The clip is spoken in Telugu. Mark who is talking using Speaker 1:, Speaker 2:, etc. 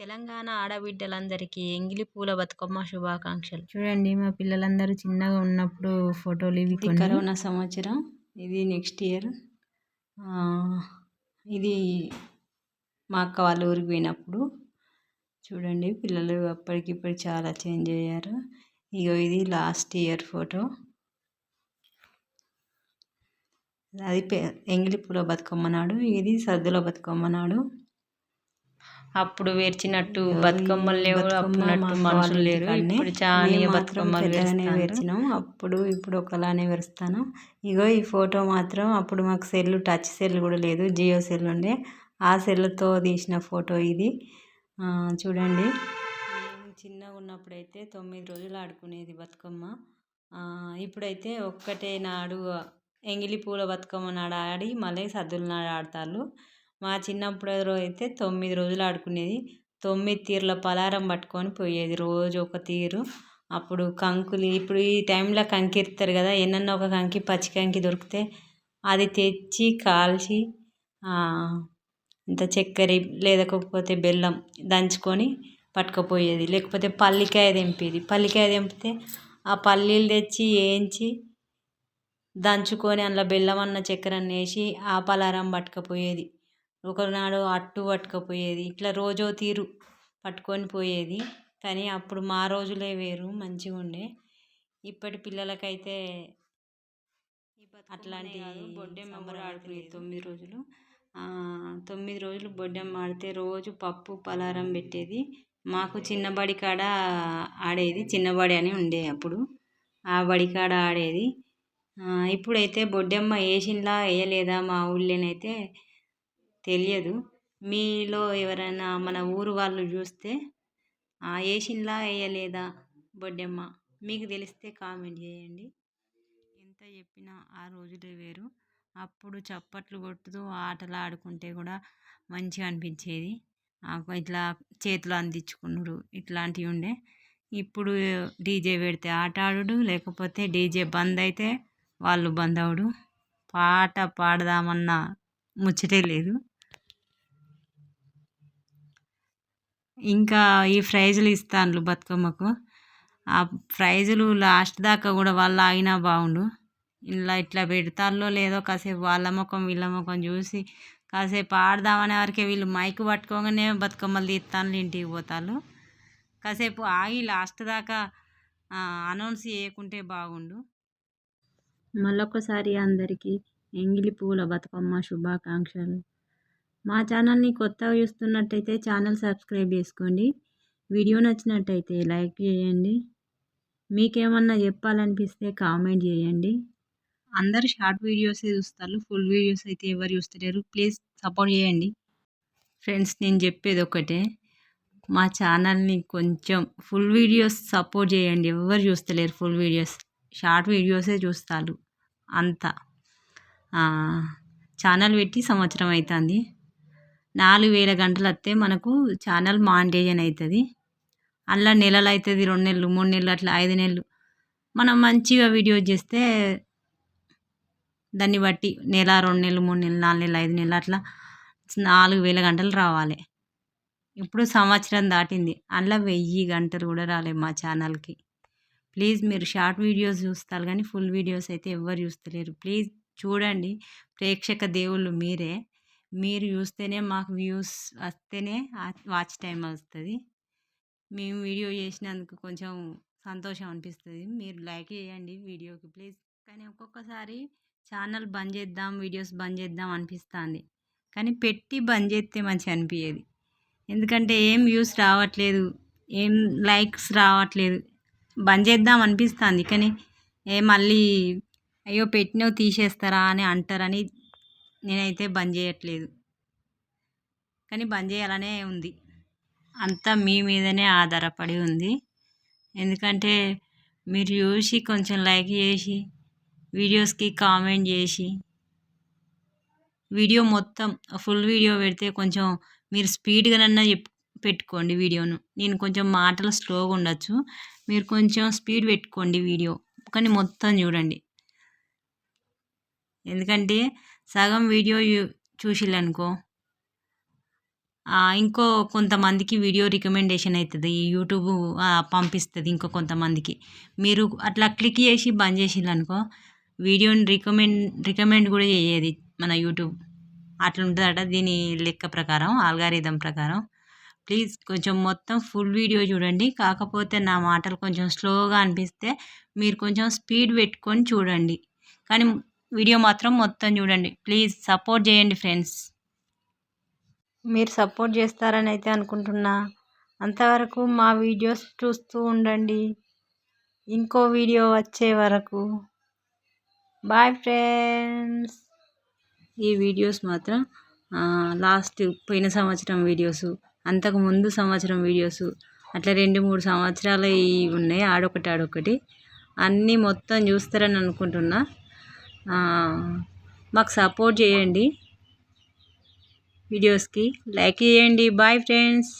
Speaker 1: తెలంగాణ ఆడబిడ్డలందరికీ ఎంగిలి పూల బతుకమ్మ శుభాకాంక్షలు. చూడండి మా పిల్లలందరూ చిన్నగా ఉన్నప్పుడు ఫోటోలు ఇవి
Speaker 2: కరోనా సంవత్సరం ఇది నెక్స్ట్ ఇయర్. ఇది మా అక్క వాళ్ళ ఊరికి పోయినప్పుడు. చూడండి పిల్లలు అప్పటికిప్పుడు చాలా చేంజ్ అయ్యారు. ఇగో ఇది లాస్ట్ ఇయర్ ఫోటో. అది ఎంగిలి పూల బతుకమ్మ నాడు ఇది సద్దుల బతుకమ్మ నాడు.
Speaker 1: అప్పుడు వేర్చినట్టు బతుకమ్మలు లేవు అప్పుడున్నట్టు మనుషులు లేరు. ఇప్పుడు చాలా బతుకమ్మలు
Speaker 2: వేర్చినాం. అప్పుడు ఇప్పుడు ఒకలానే వేరుస్తాను. ఇగో ఈ ఫోటో మాత్రం అప్పుడు మాకు సెల్ టచ్ సెల్ కూడా లేదు. జియో సెల్ ఉండే. ఆ సెల్తో తీసిన ఫోటో ఇది. చూడండి. చిన్నగా ఉన్నప్పుడైతే తొమ్మిది రోజులు ఆడుకునేది బతుకమ్మ. ఇప్పుడైతే ఒక్కటే నాడు ఎంగిలి పూల బతుకమ్మ నాడు ఆడి మళ్ళీ సద్దుల నాడు ఆడతారు మా చిన్నప్పుడు అయితే తొమ్మిది రోజులు ఆడుకునేది. తొమ్మిది తీరుల పలారం పట్టుకొని పోయేది రోజు ఒక తీరు. అప్పుడు కంకులు ఇప్పుడు ఈ టైంలో కంకి ఇస్తారు కదా ఎన్నెన్నో ఒక కంకి పచ్చి కంకి దొరికితే అది తెచ్చి కాల్చి ఇంత చక్కెర లేకపోతే బెల్లం దంచుకొని పట్టుకుపోయేది. లేకపోతే పల్లికాయ తెంపేది. పల్లికాయ తెంపితే ఆ పల్లీలు తెచ్చి వేయించి దంచుకొని అందులో బెల్లం అన్న చక్కెర అన్న వేసి ఆ పలారం పట్టుకుపోయేది. ఒకనాడు అట్టు పట్టుకుపోయేది. ఇట్లా రోజో తీరు పట్టుకొని పోయేది. కానీ అప్పుడు మా రోజులే వేరు మంచిగా ఉండే. ఇప్పటి పిల్లలకైతే అట్లాంటి బొడ్డెమ్మ కూడా ఆడుకునేది తొమ్మిది రోజులు. తొమ్మిది రోజులు బొడ్డెమ్మ ఆడితే రోజు పప్పు పలారం పెట్టేది. మాకు చిన్న బడి కాడ ఆడేది. చిన్నబడి అని ఉండే అప్పుడు. ఆ బడి కాడ ఆడేది. ఇప్పుడైతే బొడ్డెమ్మ వేసిందా వేయలేదా మా ఊళ్ళోనైతే తెలియదు. మీలో ఎవరైనా మన ఊరు వాళ్ళు చూస్తే వేసిందా వేయలేదా బొడ్డెమ్మ? మీకు తెలిస్తే కామెంట్ చేయండి. ఎంత చెప్పినా ఆ రోజులే వేరు. అప్పుడు చప్పట్లు కొట్టుతూ ఆటలు ఆడుకుంటే కూడా మంచిగా అనిపించేది. ఇట్లా చేతులు అందించుకున్నారు ఇట్లాంటివి ఉండే. ఇప్పుడు డీజే పెడితే ఆట ఆడుడు లేకపోతే డీజే బంద్ అయితే వాళ్ళు బంద్ అవడు పాట పాడదామన్న ముచ్చటే లేదు. ఇంకా ఈ ప్రైజులు ఇస్తాను బతుకమ్మకు. ఆ ప్రైజులు లాస్ట్ దాకా కూడా వాళ్ళు ఆగినా బాగుండు. ఇలా ఇట్లా పెడతారో లేదో కాసేపు వాళ్ళ ముఖం వీళ్ళ ముఖం చూసి కాసేపు ఆడదామనే వరకే వీళ్ళు మైక్ పట్టుకోగానే బతుకమ్మలు తీస్తాను ఇంటికి పోతారు కాసేపు ఆగి లాస్ట్ దాకా అనౌన్స్ చేయకుంటే బాగుండు.
Speaker 1: మళ్ళొకసారి అందరికీ ఎంగిలి పూల బతుకమ్మ శుభాకాంక్షలు. మా ఛానల్ని కొత్తగా చూస్తున్నట్టయితే ఛానల్ సబ్స్క్రైబ్ చేసుకోండి. వీడియో నచ్చినట్టయితే లైక్ చేయండి. మీకేమన్నా చెప్పాలనిపిస్తే కామెంట్ చేయండి. అందరు షార్ట్ వీడియోసే చూస్తారు ఫుల్ వీడియోస్ అయితే ఎవరు చూస్తలేరు. ప్లీజ్ సపోర్ట్ చేయండి. ఫ్రెండ్స్ నేను చెప్పేది ఒకటే. మా ఛానల్ని కొంచెం ఫుల్ వీడియోస్ సపోర్ట్ చేయండి. ఎవరు చూస్తలేరు ఫుల్ వీడియోస్. షార్ట్ వీడియోసే చూస్తారు అంతా. ఛానల్ పెట్టి సంవత్సరం అవుతుంది నాలుగు వేల గంటలు వస్తే మనకు ఛానల్ మాండేజన్ అవుతుంది అందులో నెలలు అవుతుంది రెండు నెలలు మూడు నెలలు అట్లా ఐదు నెలలు. మనం మంచిగా వీడియో చేస్తే దాన్ని బట్టి నెల రెండు నెలలు మూడు నెలలు నాలుగు నెలలు ఐదు నెలలు అట్లా నాలుగు వేల గంటలు రావాలి. ఇప్పుడు సంవత్సరం దాటింది. అందులో వెయ్యి గంటలు కూడా రాలేదు మా ఛానల్కి. ప్లీజ్ మీరు షార్ట్ వీడియోస్ చూస్తారు కానీ ఫుల్ వీడియోస్ అయితే ఎవరు చూస్తలేరు. ప్లీజ్ చూడండి. ప్రేక్షక దేవుళ్ళు మీరే. మీరు చూస్తేనే మాకు వ్యూస్ వస్తేనే వాచ్ టైం వస్తుంది. మేము వీడియో చేసినందుకు కొంచెం సంతోషం అనిపిస్తుంది. మీరు లైక్ చేయండి వీడియోకి ప్లీజ్. కానీ ఒక్కొక్కసారి ఛానల్ బంద్ చేద్దాం వీడియోస్ బంద్ చేద్దాం అనిపిస్తుంది. కానీ పెట్టి బంద్ చేస్తే మంచిగా అనిపించేది ఎందుకంటే ఏం వ్యూస్ రావట్లేదు ఏం లైక్స్ రావట్లేదు. బంద్ చేద్దాం అనిపిస్తుంది. కానీ ఏ మళ్ళీ అయ్యో పెట్టినవి తీసేస్తారా అని అంటారని నేనైతే బంద్ చేయట్లేదు. కానీ బంద్ చేయాలనే ఉంది. అంతా మీ మీదనే ఆధారపడి ఉంది. ఎందుకంటే మీరు చూసి కొంచెం లైక్ చేసి వీడియోస్కి కామెంట్ చేసి వీడియో మొత్తం ఫుల్ వీడియో పెడితే కొంచెం మీరు స్పీడ్గానన్నా చెప్ పెట్టుకోండి వీడియోను. నేను కొంచెం మాటలు స్లోగా ఉండొచ్చు. మీరు కొంచెం స్పీడ్ పెట్టుకోండి వీడియో. కానీ మొత్తం చూడండి. ఎందుకంటే సగం వీడియో చూసిల్లనుకో ఇంకో కొంతమందికి వీడియో రికమెండేషన్ అవుతుంది యూట్యూబ్ పంపిస్తుంది ఇంకో కొంతమందికి. మీరు అట్లా క్లిక్ చేసి బంద్ చేసిర్రు అనుకో వీడియోని రికమెండ్ రికమెండ్ కూడా చేయదు మన యూట్యూబ్. అట్లా ఉంటుందట దీని లెక్క ప్రకారం ఆల్గారిథం ప్రకారం. ప్లీజ్ కొంచెం మొత్తం ఫుల్ వీడియో చూడండి. కాకపోతే నా మాటలు కొంచెం స్లోగా అనిపిస్తే మీరు కొంచెం స్పీడ్ పెట్టుకొని చూడండి. కానీ వీడియో మాత్రం మొత్తం చూడండి. ప్లీజ్ సపోర్ట్ చేయండి ఫ్రెండ్స్.
Speaker 2: మీరు సపోర్ట్ చేస్తారని అయితే అనుకుంటున్నా. అంతవరకు మా వీడియోస్ చూస్తూ ఉండండి. ఇంకో వీడియో వచ్చే వరకు. Bye friends.
Speaker 1: ఈ వీడియోస్ మాత్రం లాస్ట్ పోయిన సంవత్సరం వీడియోస్ అంతకు ముందు సంవత్సరం వీడియోస్ అట్లా రెండు మూడు సంవత్సరాలు ఉన్నాయి ఆడొకటి ఆడొకటి. అన్నీ మొత్తం చూస్తారని అనుకుంటున్నా. మాకు సపోర్ట్ చేయండి వీడియోస్కి లైక్ చేయండి. Bye friends.